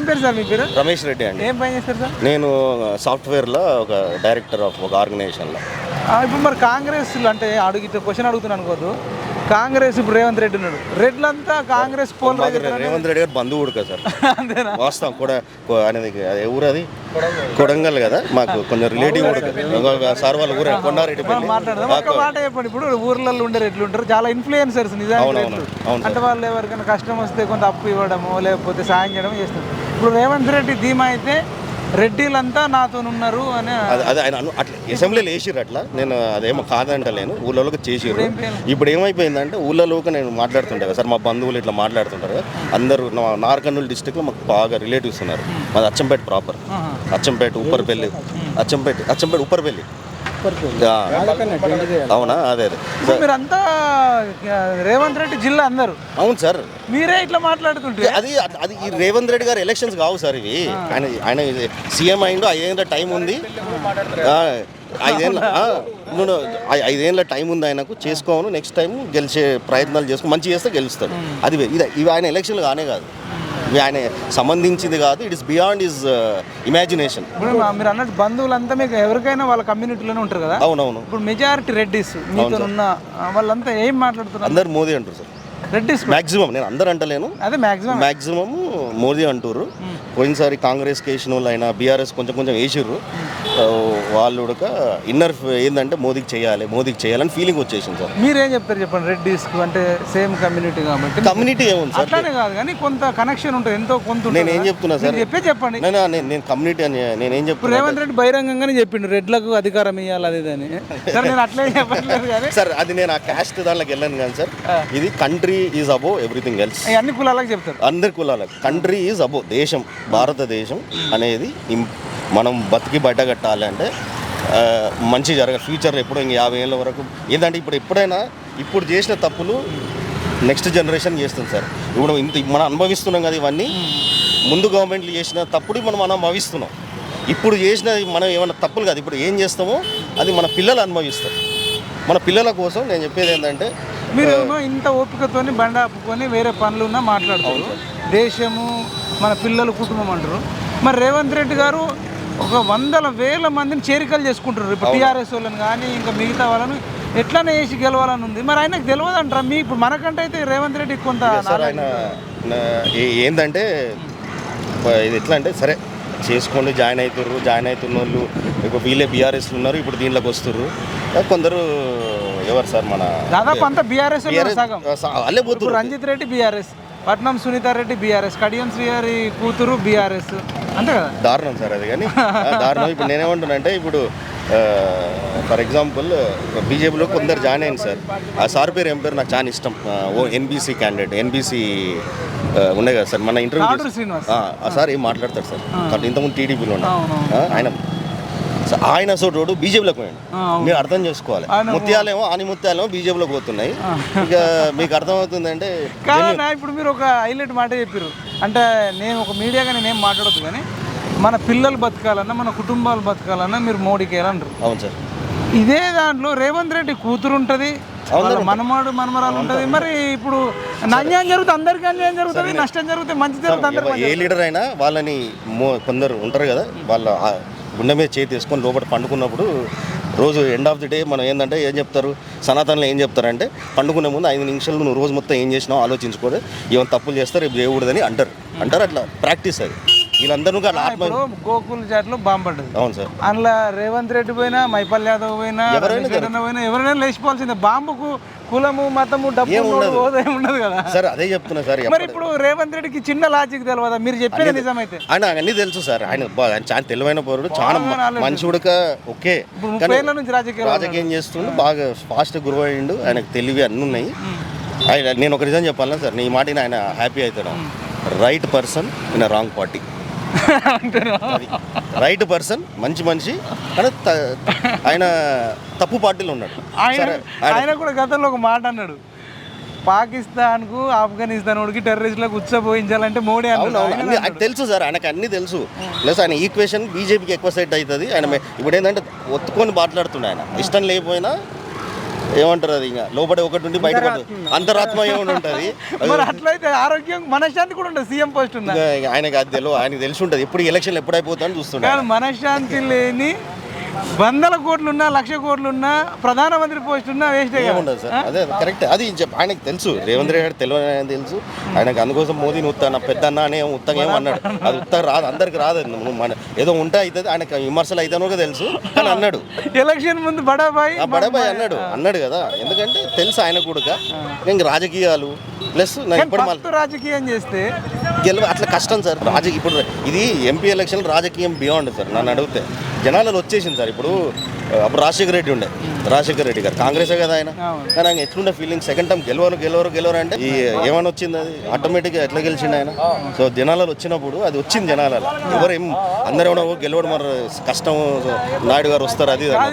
ఏం పేరు సార్ మీ పేరు? రమేష్ రెడ్డి అండి. ఏం పని చేస్తారు సార్? నేను సాఫ్ట్వేర్లో ఒక డైరెక్టర్ ఆఫ్ ఒక ఆర్గనైజేషన్లో. ఇప్పుడు మరి కాంగ్రెస్ అంటే అడుగు క్వశ్చన్ అడుగుతున్నాను అనుకోదు కాంగ్రెస్ ఇప్పుడు రేవంత్ రెడ్డి ఉన్నాడు. రెడ్లంతా కాంగ్రెస్ పోల్ రేవంత్ రెడ్డి గారు బంధువుడు కదా సార్. అంతేనా? వాస్తవం కూడా అనేది ఊరు అది? కొడంగల్ కదా? మాకు కొంచెం రిలేటివ్ సార్ వాళ్ళ ఊరే కొండారెడ్డి మాట్లాడదాం. మాట చెప్పండి. ఇప్పుడు ఊర్లలో ఉండే రెడ్లు ఉంటారు. చాలా ఇన్ఫ్లుయెన్సర్స్ నిజానికి అంటే వాళ్ళు ఎవరికైనా కష్టం వస్తే కొంత అప్పు ఇవ్వడము లేకపోతే సాయం చేయడం చేస్తారు. ఇప్పుడు రేవంత్ రెడ్డి ధీమా అయితే రెడ్డిలంతా నాతో ఉన్నారు అని అది ఆయన అట్లా అసెంబ్లీలో వేసిర్రు అట్లా. నేను అదేమో కాదంటలేను. ఊళ్ళలోకి చేసిర్రు. ఇప్పుడు ఏమైపోయిందంటే ఊళ్ళలోకి నేను మాట్లాడుతుంటా కదా సార్ మా బంధువులు ఇట్లా మాట్లాడుతుంటారు అందరూ నార్కర్నూలు డిస్టిక్లో మాకు బాగా రిలేటివ్స్ ఉన్నారు. మాది అచ్చంపేట ప్రాపర్. అచ్చంపేట ఉప్పర్పల్లి అచ్చంపేట అచ్చంపేట ఉప్పర్పల్లి. అవునా? అదే అదే. మీరంతా రేవంత్ రెడ్డి జిల్లా అందరు. అవును సార్. మీరే ఇట్లా మాట్లాడుతుంటే అది అది ఈ రేవంత్ రెడ్డి గారు ఎలక్షన్స్ కావు సార్ ఇవి. ఆయన ఆయన సీఎం అయిండు ఐదేళ్ళ టైం ఉంది. ఐదేళ్ళ ఐదేళ్ళ టైం ఉంది ఆయనకు. చేసుకోను నెక్స్ట్ టైం గెలిచే ప్రయత్నాలు చేసుకో మంచి చేస్తే గెలుస్తాడు. అది ఇది ఇవి ఆయన ఎలక్షన్లు కానే కాదు. ఆయన సంబంధించింది కాదు it is beyond is imagination ఇప్పుడు మీరు అన్నట్టు బంధువులంతా మీకు ఎవరికైనా వాళ్ళ కమ్యూనిటీలోనే ఉంటారు కదా? అవునవును. ఇప్పుడు మెజారిటీ రెడ్డిస్ మీతో ఉన్న వాళ్ళంతా ఏం మాట్లాడుతున్నారు? అందరు మోదీ అంటారు సార్. రెడ్డిస్ మాక్సిమం నేను అందరు అంటలేను. అదే మాక్సిమం మాక్సిమం మోదీ అంటారు పోయినసారి కాంగ్రెస్ వేసిన వాళ్ళు అయినా బీఆర్ఎస్ కొంచెం కొంచెం వేసిర్రు. వాళ్ళు ఉడక ఇన్నర్ ఏంటంటే మోదీకి చేయాలి మోదీకి చేయాలని ఫీలింగ్ వచ్చేసింది సార్. మీరేం చెప్తారు చెప్పండి రెడ్డిస్ అంటే సేమ్ కమ్యూనిటీ కాబట్టి? కమ్యూనిటీ ఏముంది సార్? అట్లానే కాదు కానీ కొంత కనెక్షన్ ఉంటుంది ఎంతో కొంత నేను ఏం. చెప్తున్నా సార్? చెప్పే చెప్పండి. నేను నేను- కమ్యూనిటీ అని నేనేం ఇప్పుడు చెప్తున్నా? రేవంత్ రెడ్డి బహిరంగంగానే చెప్పిండు రెడ్లకు అధికారం ఇవ్వాలి అది అని. సరే నేను అట్లే చెప్పట్లేదు కానీ. సార్ అది నేను ఆ క్యాస్ట్ దాంట్లోకి వెళ్ళాను కానీ సార్ ఇది country is above everything else అన్ని కులాలకు చెప్తారు. అందరి కులాలకు కంట్రీ ఈజ్ అబో దేశం భారతదేశం అనేది మనం బతికి బయటగట్టాలి అంటే మంచి జరగ ఫ్యూచర్ ఎప్పుడో ఇంక యాభై ఏళ్ళ వరకు ఏంటంటే ఇప్పుడు ఎప్పుడైనా ఇప్పుడు చేసిన తప్పులు నెక్స్ట్ జనరేషన్ చేస్తుంది సార్. ఇప్పుడు ఇంత మనం అనుభవిస్తున్నాం కదా ఇవన్నీ ముందు గవర్నమెంట్లు చేసిన తప్పుడు మనం మనం అనుభవిస్తున్నాం. ఇప్పుడు చేసిన మనం ఏమైనా తప్పులు కాదు. ఇప్పుడు ఏం చేస్తామో అది మన పిల్లలు అనుభవిస్తారు. మన పిల్లల కోసం నేను చెప్పేది ఏంటంటే మీరు ఏమో ఇంత ఓపికతోని బండ ఆపుకొని వేరే పనులున్నా మాట్లాడుతారు దేశము మన పిల్లలు కుటుంబం అంటారు. మరి రేవంత్ రెడ్డి గారు ఒక వందల వేల మందిని చేరికలు చేసుకుంటారు. ఇప్పుడు టీఆర్ఎస్ వాళ్ళని కానీ ఇంకా మిగతా వాళ్ళని ఎట్లనే వేసి గెలవాలని ఉంది మరి ఆయనకు తెలియదు అంటారా మీ ఇప్పుడు మనకంటే అయితే రేవంత్ రెడ్డి కొంత సార్ ఆయన నా- ఏ- ఏందంటే ప- ఇది ఎట్లా అంటే సరే చేసుకోండి జాయిన్ అవుతుర్రు జాయిన్ అవుతున్న వాళ్ళు ఇప్పుడు వీళ్ళే బీఆర్ఎస్లు ఉన్నారు ఇప్పుడు దీంట్లోకి వస్తుర్రు. కొందరు ఎవరు సార్ మన దాదాపు అంతా బీఆర్ఎస్ సగం. రంజిత్ రెడ్డి బీఆర్ఎస్ పట్నం సునీత రెడ్డి బీఆర్ఎస్ కడియం శ్రీగారి కూతురు బీఆర్ఎస్ అంతే కదా? దారుణం సార్ అది కానీ. దారుణం. ఇప్పుడు నేనేమంటున్నా అంటే ఇప్పుడు ఫర్ ఎగ్జాంపుల్ బీజేపీలో కొందరు జాయిన్ అయింది సార్. ఆ సార్ పేరు ఏం పేరు నాకు చాలా ఇష్టం. ఓ ఎన్బీసీ క్యాండిడేట్ ఎన్బీసీ ఉన్నాయి కదా సార్. మన ఇంటర్వ్యూ ఆ సార్ ఏం మాట్లాడతారు సార్? ఇంతకుముందు టీడీపీలో ఉన్నా. ఆయన ఆయన సోటోడు బీజేపీలోకి పోయాడు. మీరు అర్థం చేసుకోవాలి. ముత్యాలేమో ఆని ముత్యాలేమో బీజేపీలోకి పోతున్నాయి. ఇక మీకు అర్థమవుతుంది అంటే ఇప్పుడు మీరు ఒక హైలైట్ మాట చెప్పారు అంటే నేను ఒక మీడియాగా నేనేం మాట్లాడద్దు కానీ మన పిల్లలు బతకాలన్నా మన కుటుంబాలు బతకాలన్నా మీరు మోడీకి వెళ్ళంటారు అవును సార్. ఇదే దాంట్లో రేవంత్ రెడ్డి కూతురు ఉంటుంది మనమాడు మనమరాలు ఉంటుంది. మరి ఇప్పుడు అన్యాయం జరుగుతుంది అందరికీ అన్యాయం జరుగుతుంది నష్టం జరుగుతుంది మంచి జరుగుతుంది ఏ లీడర్ అయినా వాళ్ళని కొందరు ఉంటారు కదా వాళ్ళ గుండె మీద చేతి వేసుకొని లోపల పండుకున్నప్పుడు రోజు ఎండ్ ఆఫ్ ది డే మనం ఏంటంటే ఏం చెప్తారు? సనాతనలో ఏం చెప్తారంటే పండుకునే ముందు ఐదు నిమిషాలు నువ్వు రోజు మొత్తం ఏం చేసినావు ఆలోచించుకోదు ఏమైనా తప్పులు చేస్తారు రేపు చేయకూడదని అంటారు. అంటారు అట్లా ప్రాక్టీస్ అది. వీళ్ళందరూ గోకుల్ అవును సార్. అందులో రేవంత్ రెడ్డి పోయినా మైపల్ యాదవ్ పోయినా ఎవరైనా లేచిపోవాల్సిందే. బాంబుకు కులము మతము డబ్బు ఏం ఉండదు. కదా? సార్ అదే చెప్తున్నా సార్ మరి ఇప్పుడు రేవంత్ రెడ్డికి చిన్న లాజిక్ తెలియదా మీరు చెప్పేది నిజమైతే. ఆయన అన్నీ తెలుసు సార్. ఆయన చాలా తెలివైన పౌరుడు చాలా మ- మంచిగుడక ఓకే. నుంచి రాజకీయాలు రాజకీయం చేస్తుండు బాగా ఫాస్ట్ గ్రో అయ్యిండు ఆయనకు తెలివి అన్నీ ఉన్నాయి. ఆయన నేను ఒక నిజం చెప్పాలా సార్? నీ మాటని ఆయన హ్యాపీ అవుతాడు right person in wrong party అది. రైట్ పర్సన్ మంచి మనిషి కానీ ఆయన తప్పు పార్టీలో ఉన్నాడు. ఆయన ఆయన కూడా గతంలో ఒక మాట అన్నాడు. పాకిస్తాన్కు ఆఫ్ఘనిస్తాన్ వాడికి టెర్రరిస్టులకు ఉచ్చబోయించాలంటే మోడీ ఆయన తెలుసు సార్ ఆయనకు అన్ని తెలుసు. ప్లస్ ఆయన ఈక్వేషన్ బీజేపీకి ఎక్కువ సెట్ అవుతుంది. ఆయన ఇప్పుడు ఏంటంటే ఒత్తుకొని మాట్లాడుతుండే ఆయన. ఇష్టం లేకపోయినా ఏమంటారు అది ఇంకా? లోపల ఒకటి ఉండి బయట అంతరాత్మ ఏమైనా ఉంటుంది. మరి అట్లయితే ఆరోగ్యం మనశ్శాంతి కూడా ఉంటుంది సీఎం పోస్ట్ ఉందా? ఆయనకి అది తెలియదు ఆయనకి తెలిసి ఉంటుంది. ఎప్పుడు ఎలక్షన్ ఎప్పుడు అయిపోతుందని చూస్తుండే కానీ మనశ్శాంతి లేని వందల కోట్లున్నా లక్ష కోట్లున్నా ప్రధానమంత్రి పోస్ట్ ఉన్నా వేస్టే ఏముండదు సార్. అదే కరెక్ట్. అది ఆయనకి తెలుసు. రేవంత్ రెడ్డి గారు తెలియని తెలుసు. ఆయనకు అందుకోసం మోదీని ఉత్తాన పెద్ద అన్న అని ఉత్తగా ఏమో అన్నాడు. అది ఉత్తగా రాదు అందరికి రాదు. మన ఏదో ఉంటే అవుతుంది ఆయనకు విమర్శలు అయితేనో కూడా తెలుసు. కానీ అన్నాడు. ఎలక్షన్ ముందు బడాబాయ్ బడబాయ్ అన్నాడు. అన్నాడు కదా. ఎందుకంటే తెలుసు ఆయన కూడా ఇంక రాజకీయాలు ప్లస్ నాకు ఇప్పుడు మళ్ళీ రాజకీయం చేస్తే గెలవ అట్లా కష్టం సార్. రాజకీయ ఇప్పుడు ఇది ఎంపీ ఎలక్షన్ రాజకీయం బియాండ్ సార్ నన్ను అడిగితే. జనాలలో వచ్చేసింది సార్ ఇప్పుడు అప్పుడు రాజశేఖర రెడ్డి ఉండే. రాజశేఖర రెడ్డి గారు. కాంగ్రెసే కదా ఆయన. కానీ ఆయన ఎట్లుండే ఫీలింగ్ సెకండ్ టైం గెలవరు గెలవరు గెలవరు అంటే ఈ ఏమైనా వచ్చింది అది? ఆటోమేటిక్గా ఎట్లా గెలిచిండు ఆయన? సో జనాలలో వచ్చినప్పుడు అది వచ్చింది జనాలలో. ఎవరు ఏం అందరూ గెలవడం మరి కష్టం నాయుడు గారు వస్తారు అది.